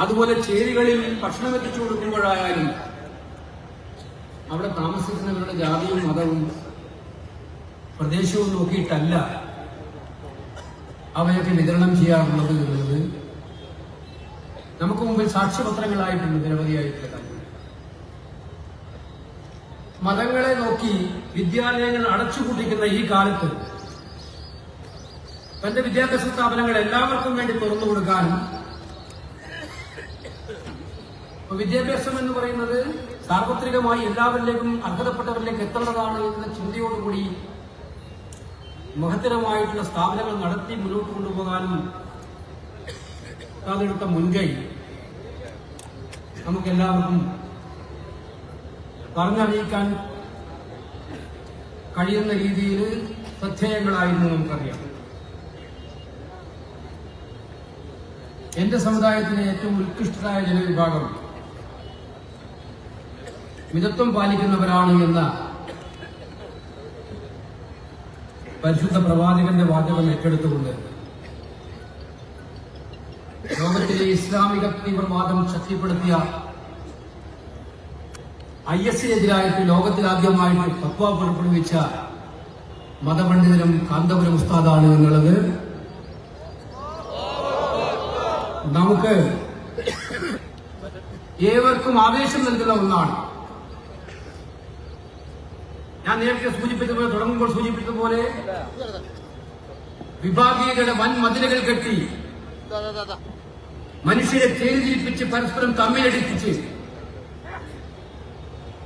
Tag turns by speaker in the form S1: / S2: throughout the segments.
S1: അതുപോലെ ചേരികളിൽ ഭക്ഷണം എത്തിച്ചു കൊടുക്കുമ്പോഴായാലും അവിടെ താമസിക്കുന്നവരുടെ ജാതിയും മതവും പ്രദേശവും നോക്കിയിട്ടല്ല അവയൊക്കെ വിതരണം ചെയ്യാറുള്ളത് എന്നുള്ളത് നമുക്ക് മുമ്പിൽ സാക്ഷ്യപത്രങ്ങളായിട്ടുണ്ട് നിരവധിയായിട്ടുള്ള മതങ്ങളെ നോക്കി വിദ്യാലയങ്ങൾ അടച്ചുപൂട്ടിക്കുന്ന ഈ കാലത്ത് തന്റെ വിദ്യാഭ്യാസ സ്ഥാപനങ്ങൾ എല്ലാവർക്കും വേണ്ടി തുറന്നു കൊടുക്കാനും അപ്പൊ വിദ്യാഭ്യാസം എന്ന് പറയുന്നത് സാർവത്രികമായി എല്ലാവരിലേക്കും അർഹതപ്പെട്ടവരിലേക്ക് എത്തേണ്ടതാണ് എന്ന ചിന്തയോടുകൂടി മഹത്തരമായിട്ടുള്ള സ്ഥാപനങ്ങൾ നടത്തി മുന്നോട്ട് കൊണ്ടുപോകാനും അതെടുത്ത മുൻകൈ നമുക്കെല്ലാവർക്കും പറഞ്ഞറിയിക്കാൻ കഴിയുന്ന രീതിയിൽ ശ്രദ്ധേയങ്ങളായിരുന്നു നമുക്കറിയാം. എന്റെ സമുദായത്തിലെ ഏറ്റവും ഉത്കൃഷ്ടരായ ജനവിഭാഗം മിതത്വം പാലിക്കുന്നവരാണ് എന്ന പരിശുദ്ധ പ്രവാചകന്റെ വാചകം ഏറ്റെടുത്തുകൊണ്ട് ലോകത്തിലെ ഇസ്ലാമിക തീവ്രവാദം ശക്തിപ്പെടുത്തിയ ഐ എസിനെതിരായിട്ട് ലോകത്തിലാദ്യമായിട്ട് തത്വ പുറപ്പെടുവിച്ച മതപണ്ഡിതനും കാന്തപുരം ഉസ്താദാണ് എന്നുള്ളത്. നമുക്ക് ഏവർക്കും ആവേശം നൽകുന്ന ഒന്നാണ് ഞാൻ നേരത്തെ സൂചിപ്പിച്ചതുപോലെ തുടങ്ങുമ്പോൾ സൂചിപ്പിച്ചതുപോലെ വിഭാഗീയതയുടെ വൻ മതിലുകൾ കെട്ടി മനുഷ്യരെ ചേരിതിരിപ്പിച്ച് പരസ്പരം തമ്മിലടിപ്പിച്ച്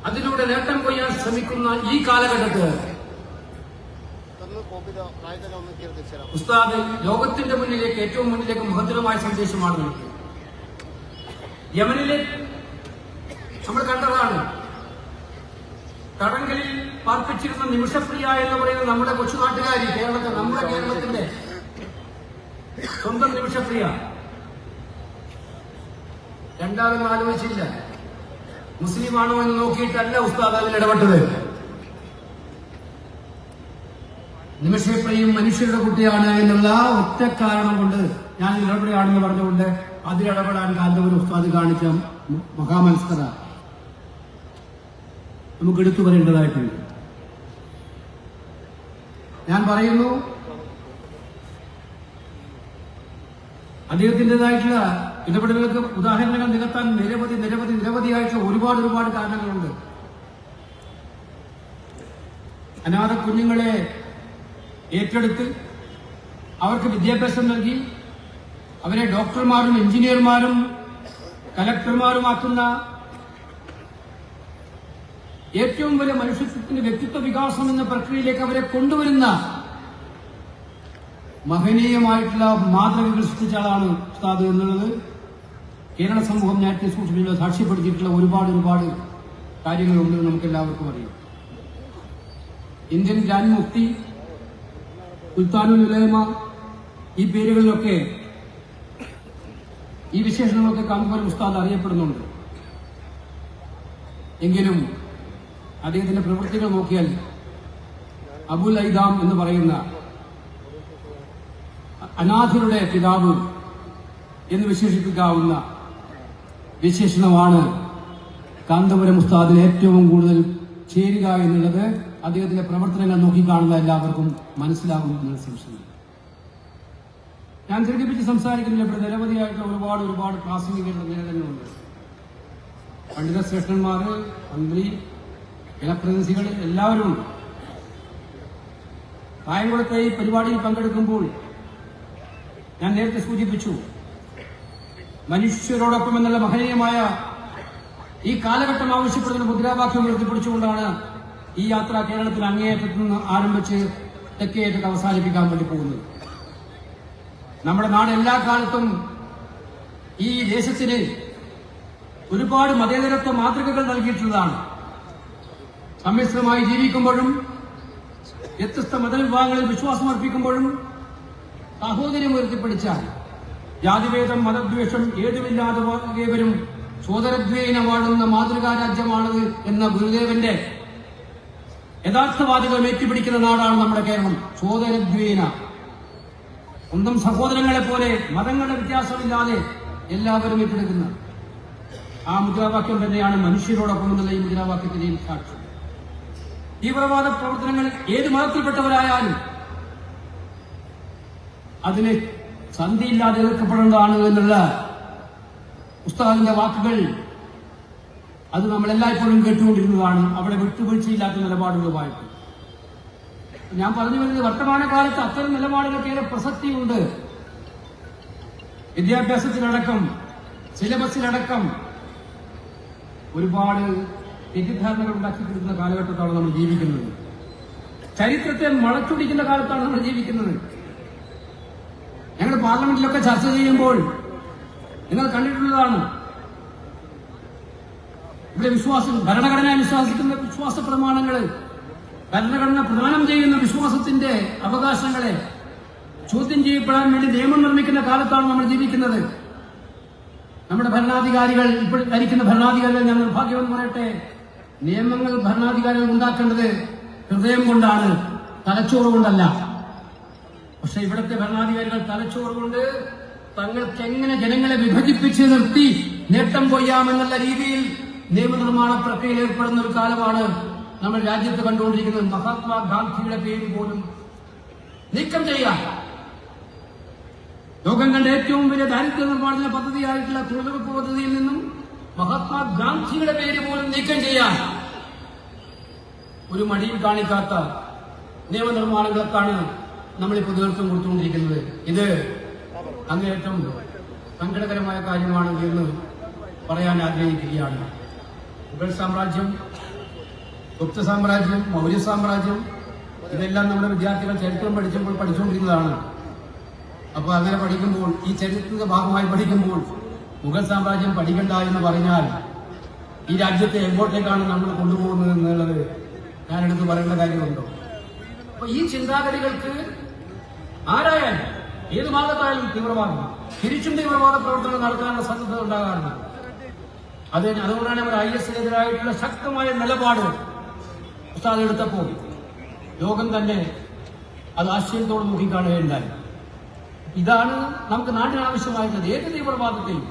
S1: അതിലൂടെ നേട്ടം കൊയ്യാൻ ശ്രമിക്കുന്ന ഈ കാലഘട്ടത്ത് ഉസ്താദ് ലോകത്തിന്റെ മുന്നിലേക്ക് ഏറ്റവും മുന്നിലേക്ക് മഹത്തരമായ സന്ദേശമാണ് യമനിലെ നമ്മൾ കണ്ടതാണ് തടങ്കലിൽ പാർപ്പിച്ചിരുന്ന നിമിഷപ്രിയ എന്ന് പറയുന്ന നമ്മുടെ കൊച്ചുനാട്ടുകാരി കേരളത്തെ നമ്മുടെ കേരളത്തിന്റെ സ്വന്തം നിമിഷപ്രിയ. രണ്ടാമെന്ന് ആലോചിച്ചില്ല. മുസ്ലിമാണോ എന്ന് നോക്കിയിട്ടല്ല ഉസ്താദ് അതിൽ ഇടപെട്ടത്. നിമിഷപ്രിയും മനുഷ്യരുടെ കുട്ടിയാണ് എന്നുള്ള ഒറ്റ കാരണം കൊണ്ട് ഞാൻ ഇടപെടുകയാണെന്ന് പറഞ്ഞുകൊണ്ട് അതിലിടപെടാൻ കാന്തപുരം ഉസ്താദ് കാണിച്ച മഹാമത്സര നമുക്ക് എടുത്തു പറയേണ്ടതായിട്ടുണ്ട്. ഞാൻ പറയുന്നു അദ്ദേഹത്തിന്റെതായിട്ടുള്ള ഇടപെടലുകൾക്ക് ഉദാഹരണങ്ങൾ നികത്താൻ നിരവധി നിരവധി നിരവധിയായിട്ടുള്ള ഒരുപാട് ഒരുപാട് കാരണങ്ങളുണ്ട്. അനാഥ കുഞ്ഞുങ്ങളെ ഏറ്റെടുത്ത് അവർക്ക് വിദ്യാഭ്യാസം നൽകി അവരെ ഡോക്ടർമാരും എഞ്ചിനീയർമാരും കലക്ടർമാരുമാക്കുന്ന ഏറ്റവും വലിയ മനുഷ്യത്വത്തിന്റെ വ്യക്തിത്വ വികാസം എന്ന പ്രക്രിയയിലേക്ക് അവരെ കൊണ്ടുവരുന്ന മഹനീയമായിട്ടുള്ള മാതൃകകൾ സൃഷ്ടിച്ച ആളാണ് ഉസ്താദ് എന്നുള്ളത് കേരള സമൂഹം നേരത്തെ സൂക്ഷിച്ചിട്ടുള്ള സാക്ഷ്യപ്പെടുത്തിയിട്ടുള്ള ഒരുപാട് ഒരുപാട് കാര്യങ്ങളുണ്ട് നമുക്ക് എല്ലാവർക്കും അറിയാം. ഇന്ത്യൻ ജാൻ മുഫ്തി സുൽത്താനുൽ ഉലൈമ ഈ പേരുകളിലൊക്കെ ഈ വിശേഷണങ്ങളൊക്കെ കാണുമ്പോൾ ഉസ്താദ് അറിയപ്പെടുന്നുണ്ട്. എങ്കിലും അദ്ദേഹത്തിന്റെ പ്രവൃത്തികൾ നോക്കിയാൽ അബുൽ ഐദാം എന്ന് പറയുന്ന അനാഥരുടെ പിതാവ് എന്ന് വിശേഷിപ്പിക്കാവുന്ന വിശേഷണമാണ് കാന്തപുരം ഉസ്താദിന് ഏറ്റവും കൂടുതൽ ചേരുക എന്നുള്ളത് അദ്ദേഹത്തിന്റെ പ്രവർത്തനങ്ങൾ നോക്കിക്കാണുന്ന എല്ലാവർക്കും മനസ്സിലാകും എന്ന സംശയം. ഞാൻ ദീർഘിപ്പിച്ച് സംസാരിക്കുന്നില്ല ഇവിടെ നിരവധിയായിട്ടുള്ള ഒരുപാട് ഒരുപാട് പ്രാസംഗികരുടെ നിലനിലുണ്ട് പണ്ഡിത ശ്രേഷ്ഠന്മാര് മന്ത്രി ജനപ്രതിനിധികൾ എല്ലാവരും ഉണ്ട് കായംകുളത്തെ ഈ പരിപാടിയിൽ പങ്കെടുക്കുമ്പോൾ ഞാൻ നേരത്തെ സൂചിപ്പിച്ചു മനുഷ്യരോടൊപ്പം എന്നുള്ള മഹനീയമായ ഈ കാലഘട്ടം ആവശ്യപ്പെടുന്ന മുദ്രാവാക്യം ഉയർത്തിപ്പിടിച്ചുകൊണ്ടാണ് ഈ യാത്ര കേരളത്തിൽ അങ്ങേയറ്റത്ത് നിന്ന് ആരംഭിച്ച് തെക്കേയറ്റത്ത് അവസാനിപ്പിക്കാൻ വേണ്ടി പോകുന്നത്. നമ്മുടെ നാട് എല്ലാ കാലത്തും ഈ ദേശത്തിന് ഒരുപാട് മതേതരത്വ മാതൃകകൾ നൽകിയിട്ടുള്ളതാണ്. സമ്മിശ്രമായി ജീവിക്കുമ്പോഴും വ്യത്യസ്ത മതവിഭാഗങ്ങളിൽ വിശ്വാസം അർപ്പിക്കുമ്പോഴും സാഹോദര്യം ഉയർത്തിപ്പിടിച്ചാൽ ജാതിഭേദം മതദ്വേഷം ഏതുമില്ലാതെ ഏവരും സോദരദ്വേന വാഴുന്ന മാതൃകാ രാജ്യമാണത് എന്ന ഗുരുദേവന്റെ യഥാർത്ഥവാദികൾ ഏറ്റുപിടിക്കുന്ന നാടാണ് നമ്മുടെ കേരളം. സോദരദ്വേന സ്വന്തം സഹോദരങ്ങളെ പോലെ മതങ്ങളുടെ വ്യത്യാസമില്ലാതെ എല്ലാവരും ഏറ്റെടുക്കുന്ന ആ മുദ്രാവാക്യം തന്നെയാണ് മനുഷ്യരോടൊപ്പം എന്നുള്ള ഈ മുദ്രാവാക്യത്തിന്റെയും സാക്ഷ്യം. തീവ്രവാദ പ്രവർത്തനങ്ങൾ ഏത് മതത്തിൽപ്പെട്ടവരായാലും അതിന് സന്ധിയില്ലാതെ എതിർക്കപ്പെടേണ്ടതാണ് എന്നുള്ള ഉസ്താദിന്റെ വാക്കുകൾ അത് നമ്മൾ എല്ലായ്പ്പോഴും കേട്ടുകൊണ്ടിരുന്നതാണ്. അവിടെ വിട്ടുവീഴ്ചയില്ലാത്ത നിലപാടുകളുമായിട്ട് ഞാൻ പറഞ്ഞു വരുന്നത് വർത്തമാനകാലത്ത് അത്തരം നിലപാടുകൾക്ക് ഏറെ പ്രസക്തിയുണ്ട്. വിദ്യാഭ്യാസത്തിലടക്കം സിലബസിലടക്കം ഒരുപാട് തെറ്റിദ്ധാരണകൾ ഉണ്ടാക്കിക്കൊടുക്കുന്ന കാലഘട്ടത്താണ് നമ്മൾ ജീവിക്കുന്നത്. ചരിത്രത്തെ വളച്ചൊടിക്കുന്ന കാലത്താണ് നമ്മൾ ജീവിക്കുന്നത്. ഞങ്ങൾ പാർലമെന്റിലൊക്കെ ചർച്ച ചെയ്യുമ്പോൾ നിങ്ങൾ കണ്ടിട്ടുള്ളതാണ്. ഇവിടെ വിശ്വാസം ഭരണഘടന വിശ്വാസിക്കുന്ന വിശ്വാസ പ്രമാണങ്ങൾ ഭരണഘടന പ്രദാനം ചെയ്യുന്ന വിശ്വാസത്തിന്റെ അവകാശങ്ങളെ ചോദ്യം ചെയ്യപ്പെടാൻ വേണ്ടി നിയമം നിർമ്മിക്കുന്ന കാലത്താണ് നമ്മൾ ജീവിക്കുന്നത്. നമ്മുടെ ഭരണാധികാരികൾ ഇപ്പോൾ ഭരിക്കുന്ന ഭരണാധികാരികൾ ഞാൻ നിർഭാഗ്യമെന്ന് പറയട്ടെ നിയമങ്ങൾ ഭരണാധികാരികൾ ഉണ്ടാക്കേണ്ടത് ഹൃദയം കൊണ്ടാണ് തലച്ചോറ് കൊണ്ടല്ല. പക്ഷെ ഇവിടുത്തെ ഭരണാധികാരികൾ തലച്ചോറ് കൊണ്ട് തങ്ങൾക്ക് എങ്ങനെ ജനങ്ങളെ വിഭജിപ്പിച്ച് നിർത്തി നേട്ടം കൊയ്യാമെന്നുള്ള രീതിയിൽ നിയമനിർമ്മാണ പ്രക്രിയയിൽ ഏർപ്പെടുന്ന ഒരു കാലമാണ് നമ്മൾ രാജ്യത്ത് കണ്ടുകൊണ്ടിരിക്കുന്നത്. മഹാത്മാഗാന്ധിയുടെ പേര് പോലും നീക്കം ചെയ്യാൻ. ലോകം കണ്ട ഏറ്റവും വലിയ ദാരിദ്ര്യ നിർമ്മാർജന പദ്ധതിയായിട്ടുള്ള തൊഴിലുറപ്പ് പദ്ധതിയിൽ നിന്നും മഹാത്മാഗാന്ധിയുടെ പേര് പോലും നീക്കം ചെയ്യാൻ. ഒരു മടിയും കാണിക്കാത്ത നിയമനിർമ്മാണങ്ങൾക്കാണ് നമ്മളിപ്പോൾ നേതൃത്വം കൊടുത്തുകൊണ്ടിരിക്കുന്നത്. ഇത് അങ്ങേയറ്റം സങ്കടകരമായ കാര്യമാണ് എന്ന് പറയാൻ ആഗ്രഹിക്കുകയാണ്. മുഗൾ സാമ്രാജ്യം ഗുപ്ത സാമ്രാജ്യം മൗര്യ സാമ്രാജ്യം ഇതെല്ലാം നമ്മുടെ വിദ്യാർത്ഥികൾ ചരിത്രം പഠിച്ചപ്പോൾ പഠിച്ചുകൊണ്ടിരുന്നതാണ്. അപ്പോൾ അങ്ങനെ പഠിക്കുമ്പോൾ ഈ ചരിത്രത്തിന്റെ ഭാഗമായി പഠിക്കുമ്പോൾ മുഗൾ സാമ്രാജ്യം പഠിക്കണ്ട എന്ന് പറഞ്ഞാൽ ഈ രാജ്യത്തെ എങ്ങോട്ടേക്കാണ് നമ്മൾ കൊണ്ടുപോകുന്നത് എന്നുള്ളത് ഞാൻ എടുത്ത് പറയേണ്ട കാര്യമുണ്ടോ? അപ്പൊ ഈ ചിന്താഗതികൾക്ക് ആരായാലും ഏത് ഭാഗത്തായാലും തീവ്രവാദം. തിരിച്ചും തീവ്രവാദ പ്രവർത്തനങ്ങൾ നടത്താനുള്ള സാധ്യത ഉണ്ടാകാറുണ്ട്. അത് അതുകൊണ്ടാണ് അവർ ഐ എസിനെതിരായിട്ടുള്ള ശക്തമായ നിലപാട് ഉസ്താദ് എടുത്തപ്പോൾ ലോകം തന്നെ അത് ആശയത്തോട് നോക്കിക്കാണുകയുണ്ടായി ഇതാണ് നമുക്ക് നാട്ടിന് ആവശ്യമായിരുന്നത് ഏത് തീവ്രവാദത്തെയും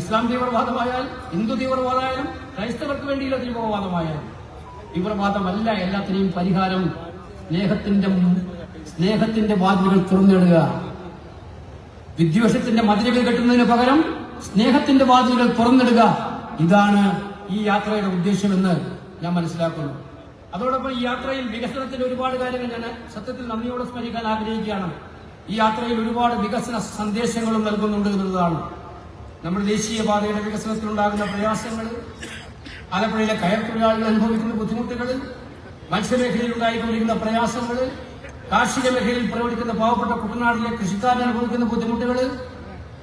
S1: ഇസ്ലാം തീവ്രവാദമായാലും ഹിന്ദു തീവ്രവാദമായാലും ക്രൈസ്തവർക്ക് വേണ്ടിയുള്ള തീവ്രവാദമായാലും തീവ്രവാദമല്ല എല്ലാത്തിനെയും പരിഹാരം സ്നേഹത്തിന്റെ സ്നേഹത്തിന്റെ വാതിലുകൾ തുറന്നിടുക. വിദ്വേഷത്തിന്റെ മതിലുകൾ കെട്ടുന്നതിന് പകരം സ്നേഹത്തിന്റെ വാതിലുകൾ തുറന്നിടുക. ഇതാണ് ഈ യാത്രയുടെ ഉദ്ദേശമെന്ന് ഞാൻ മനസ്സിലാക്കുന്നു. അതോടൊപ്പം ഈ യാത്രയിൽ വികസനത്തിന്റെ ഒരുപാട് കാര്യങ്ങൾ ഞാൻ സത്യത്തിൽ നന്ദിയോടെ സ്മരിക്കാൻ ആഗ്രഹിക്കുകയാണ്. ഈ യാത്രയിൽ ഒരുപാട് വികസന സന്ദേശങ്ങളും നൽകുന്നുണ്ട് എന്നുള്ളതാണ്. നമ്മുടെ ദേശീയപാതയുടെ വികസനത്തിലുണ്ടാകുന്ന പ്രയാസങ്ങൾ ആലപ്പുഴയിലെ കയർ തൊഴിലാളികൾ അനുഭവിക്കുന്ന ബുദ്ധിമുട്ടുകൾ മത്സ്യമേഖലയിൽ ഉണ്ടായിക്കൊണ്ടിരിക്കുന്ന പ്രയാസങ്ങൾ കാർഷിക മേഖലയിൽ പ്രവർത്തിക്കുന്ന പാവപ്പെട്ട കുട്ടനാടിലെ കൃഷിക്കാരൻ അനുഭവിക്കുന്ന ബുദ്ധിമുട്ടുകൾ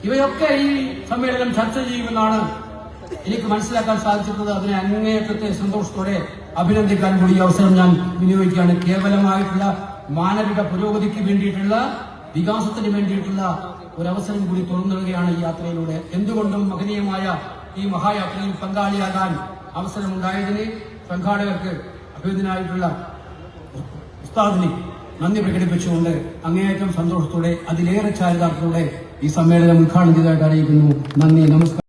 S1: ഇവയൊക്കെ ഈ സമ്മേളനം ചർച്ച ചെയ്യുമെന്നാണ് എനിക്ക് മനസ്സിലാക്കാൻ സാധിച്ചിട്ടുള്ളത്. അതിനെ അങ്ങേയറ്റത്തെ സന്തോഷത്തോടെ അഭിനന്ദിക്കാൻ കൂടി ഈ അവസരം ഞാൻ വിനിയോഗിക്കുകയാണ്. കേവലമായിട്ടുള്ള മാനവിക പുരോഗതിക്ക് വേണ്ടിയിട്ടുള്ള വികാസത്തിന് വേണ്ടിയിട്ടുള്ള ഒരു അവസരം കൂടി തുറന്നിടുകയാണ് ഈ യാത്രയിലൂടെ. എന്തുകൊണ്ടും മഹനീയമായ ഈ മഹായാത്രയിൽ പങ്കാളിയാകാൻ അവസരമുണ്ടായതിന് സംഘാടകർക്ക് അഭിനന്ദനായിട്ടുള്ള ഉസ്താദിനെ നന്ദി പ്രകടിപ്പിച്ചുകൊണ്ട് അങ്ങേയറ്റം സന്തോഷത്തോടെ അതിലേറെ ചാരിതാർത്ഥത്തോടെ ഈ സമ്മേളനം ഉദ്ഘാടനം ചെയ്തതായിട്ട് അറിയിക്കുന്നു. നന്ദി നമസ്കാരം.